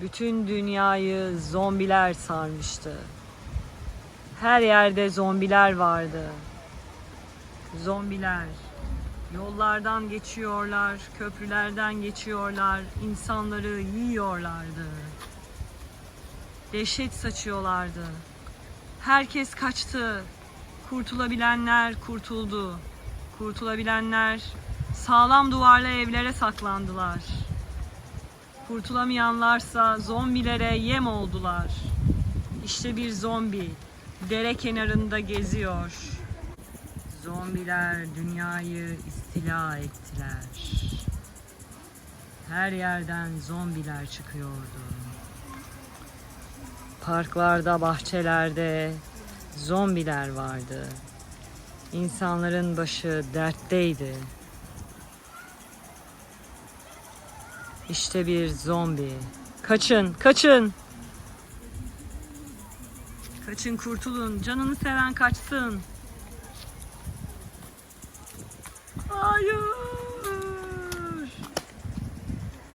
Bütün dünyayı zombiler sarmıştı. Her yerde zombiler vardı. Zombiler yollardan geçiyorlar, köprülerden geçiyorlar, insanları yiyorlardı. Dehşet saçıyorlardı. Herkes kaçtı. Kurtulabilenler kurtuldu. Kurtulabilenler sağlam duvarlı evlere saklandılar. Kurtulamayanlarsa zombilere yem oldular. İşte bir zombi dere kenarında geziyor. Zombiler dünyayı istila ettiler. Her yerden zombiler çıkıyordu. Parklarda, bahçelerde zombiler vardı. İnsanların başı dertteydi. İşte bir zombi. Kaçın, kaçın. Kaçın kurtulun. Canını seven kaçsın.